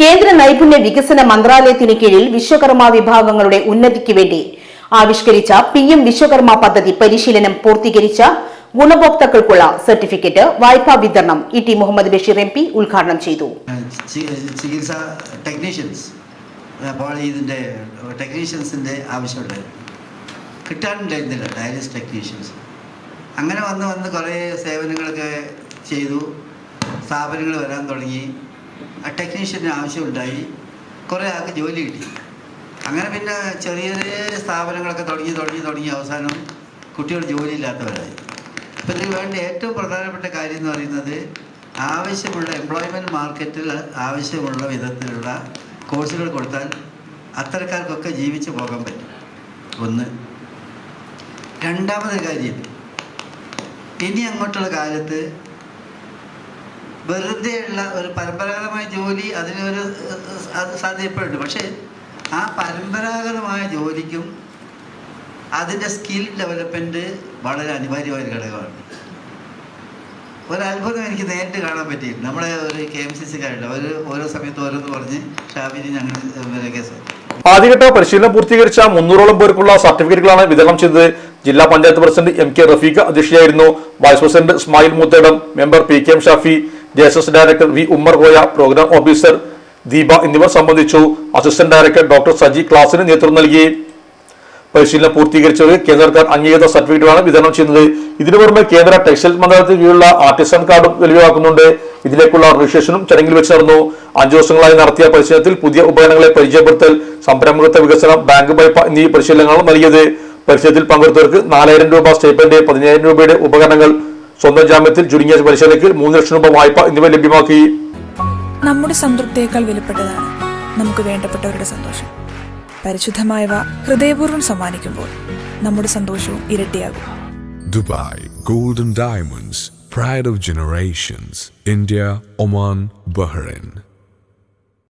കേന്ദ്ര നൈപുണ്യ വികസന മന്ത്രാലയത്തിന് കീഴിൽ വിശ്വകർമ്മ വിഭാഗങ്ങളുടെ ഉന്നതിക്ക് വേണ്ടി ആവിഷ്കരിച്ച പി എം വിശ്വകർമ്മ പദ്ധതി പരിശീലനം പൂർത്തീകരിച്ച ഗുണഭോക്താക്കൾക്കുള്ള സർട്ടിഫിക്കറ്റ് വായ്പാ വിതരണം E T Muhammad Basheer M P ഉദ്ഘാടനം ചെയ്തു. ടെക്നീഷ്യൻസ് അപ്പോൾ ഇതിന്റെ ടെക്നീഷ്യൻസിന്റെ ആവശ്യമുണ്ടായിരുന്നു കിട്ടാനുണ്ടായിരുന്നില്ല ഡയാലിസ് ടെക്നീഷ്യൻസ് അങ്ങനെ വന്ന് വന്ന് കുറേ സേവനങ്ങളൊക്കെ ചെയ്തു. സ്ഥാപനങ്ങൾ വരാൻ തുടങ്ങി. ആ ടെക്നീഷ്യന്റെ ആവശ്യമുണ്ടായി. കുറേ ആൾക്ക് ജോലി കിട്ടി. അങ്ങനെ പിന്നെ ചെറിയ ചെറിയ സ്ഥാപനങ്ങളൊക്കെ തുടങ്ങി തുടങ്ങി തുടങ്ങി. അവസാനം കുട്ടികൾ ജോലിയില്ലാത്തവരായി. അപ്പം ഇതിന് വേണ്ടി ഏറ്റവും പ്രധാനപ്പെട്ട കാര്യം എന്ന് പറയുന്നത് ആവശ്യമുള്ള എംപ്ലോയ്മെന്റ് മാർക്കറ്റിൽ ആവശ്യമുള്ള വിധത്തിലുള്ള കോഴ്സുകൾ കൊടുത്താൽ അത്തരക്കാർക്കൊക്കെ ജീവിച്ചു പോകാൻ പറ്റും. ഒന്ന്. രണ്ടാമത് കാര്യം. ഇനി അങ്ങോട്ടുള്ള കാലത്ത് വെറുതെയുള്ള ഒരു പരമ്പരാഗതമായ ജോലി അതിനൊരു സാധ്യതപ്പെടുന്നുണ്ട് പക്ഷേ ആ പരമ്പരാഗതമായ ജോലിക്കും അതിന്റെ സ്കിൽ ഡെവലപ്മെന്റ് വളരെ അനിവാര്യമായ ഒരു ഘടകമാണ്. ഒരത്ഭുതം എനിക്ക് നേരിട്ട് കാണാൻ പറ്റി നമ്മളെ ഒരു കെ എം സി സി കാരുടെ ഒരു ഓരോ സമയത്ത് ഓരോന്ന് പറഞ്ഞ് ഷാബിനി ഞങ്ങൾ കേസ് ആദ്യഘട്ട പരിശീലനം പൂർത്തീകരിച്ച മുന്നൂറോളം പേർക്കുള്ള സർട്ടിഫിക്കറ്റുകളാണ് വിതരണം ചെയ്തത്. ജില്ലാ panchayat president M K Rafeeq അധ്യക്ഷയായിരുന്നു. Vice president Ismail Muthedam member P K M Shafi J S director V Ummer Koya programme officer Deepa എന്നിവർ സംബന്ധിച്ചു. അസിസ്റ്റന്റ് ഡയറക്ടർ ഡോക്ടർ സജി ക്ലാസിന് നേതൃത്വം നൽകി. പരിശീലനം പൂർത്തീകരിച്ചവർക്ക് കേന്ദ്ര സർക്കാർ അംഗീകൃത സർട്ടിഫിക്കറ്റുകളാണ് വിതരണം ചെയ്യുന്നത്. ഇതിനു പുറമെ കേന്ദ്ര ടെക്സ്റ്റൈൽ മന്ത്രാലയത്തിന് കീഴിലുള്ള ആർട്ടിസൺ കാർഡും ലഭ്യമാക്കുന്നുണ്ട് ഇതിലേക്കുള്ള രജിസ്ട്രേഷനും ചടങ്ങിൽ വെച്ച് നടന്നു. അഞ്ചു ദിവസങ്ങളായി നടത്തിയ പരിശീലനത്തിൽ പുതിയ ഉപകരണങ്ങളെ പരിചയപ്പെടുത്തൽ സംരംഭകത്വ വികസനം ബാങ്ക് വായ്പ എന്നീ പരിശീലനങ്ങളാണ് നൽകിയത്. പരിശീലനത്തിൽ പങ്കെടുത്തവർക്ക് നാലായിരം രൂപ സ്റ്റേപ്പന്റെ പതിനായിരം രൂപയുടെ ഉപകരണങ്ങൾ സ്വന്തം ജാമ്യത്തിൽ ചുരുങ്ങിയ പരിശീലനത്തിൽ മൂന്ന് ലക്ഷം രൂപ വായ്പ എന്നിവ ലഭ്യമാക്കി. നമ്മുടെ സംതൃപ്തിയേക്കാൾ വിലപ്പെട്ടതാണ് നമുക്ക് വേണ്ടപ്പെട്ടവരുടെ സന്തോഷം. പരിശുദ്ധമായവ ഹൃദയപൂർവം സമ്മാനിക്കുമ്പോൾ നമ്മുടെ സന്തോഷവും ഇരട്ടിയാകും. Dubai golden diamonds pride of generations India Oman Bahrain.